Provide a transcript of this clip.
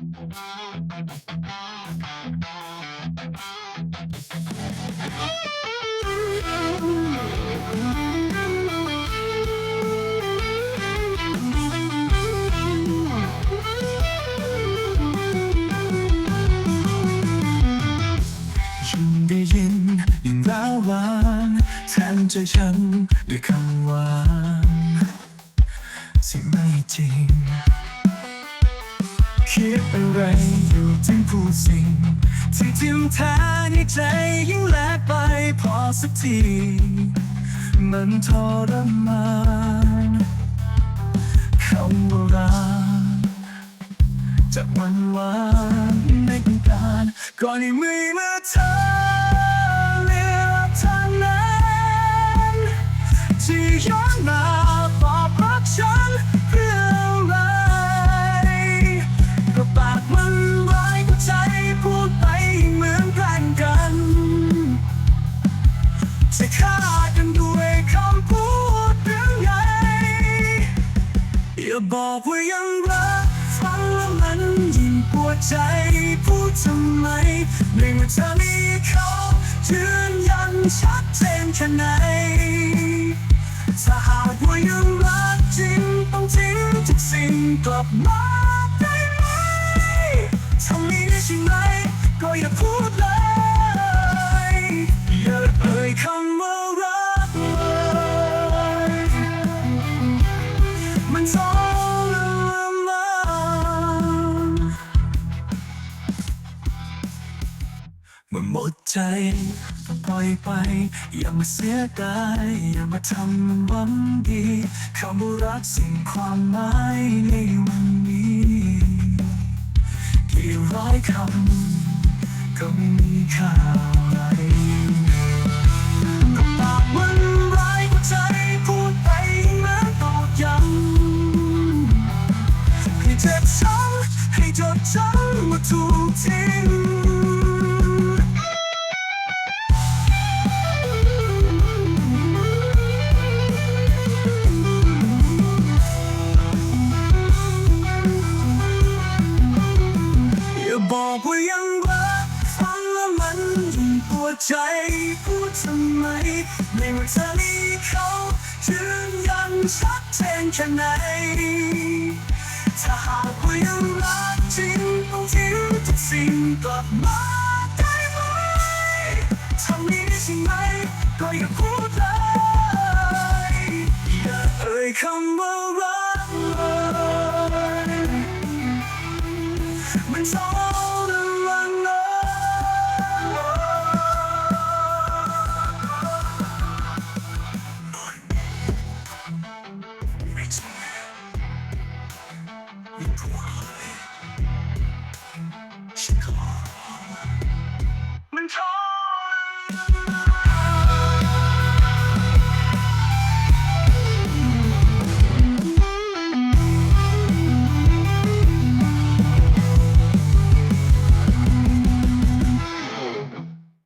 ฉันได้ยินอย่งร้าววานแทนใจฉันด้วยคำหวานที่ไม่จริง คิดอะไรอยู่ถึงผู้สิ่ง ที่ทิมแท้ในใจยิ่งแลกไปพอสักที มันทรมานคำว่ารักจากวันวานไม่ต้องการก่อนที่มือเมื่อเธอเลือกทางนั้นที่ย้อนมา จะฆ่ากันด้วยคำพูดหรือไงอย่าบอกว่ายังรักฟังแล้วมันยิ่งปวดใจพูดทำไมในเมื่อเธอมีเขายืนยันชัดเจนแค่ไหนถ้าหากว่ายังรักจริงต้องทิ้งทุกสิ่งกลับมาได้ไหมทำนี้ได้ใช่ไหมก็อย่าพูด ยคำว่ารักเลยมันทรมานเมื่อหมดใจก็ปล่อยไป อย่ามาเสียดายอย่ามาทำหวังดีคำว่ารักสิ่งความหมายในวันนี้กี่ร้อยคำก็ไม่มีค่าอะไร ช้ำให้จดจำว่าถูกทิ้งอย่าบอกว่ายังรักฟังแล้วมันยิ่งปวดใจพูดทำไมในเมื่อเธอมีเขายืนยันชัดเจนแค่ไหน ถ้าหากว่ายังรักจริงต้องทิ้งทุกสิ่งกลับมาได้ไหมทำนี้ใช่ไหมก็อย่าพูดเลยอย่าเอ่ยคำว่ารักเลยมันซ้อ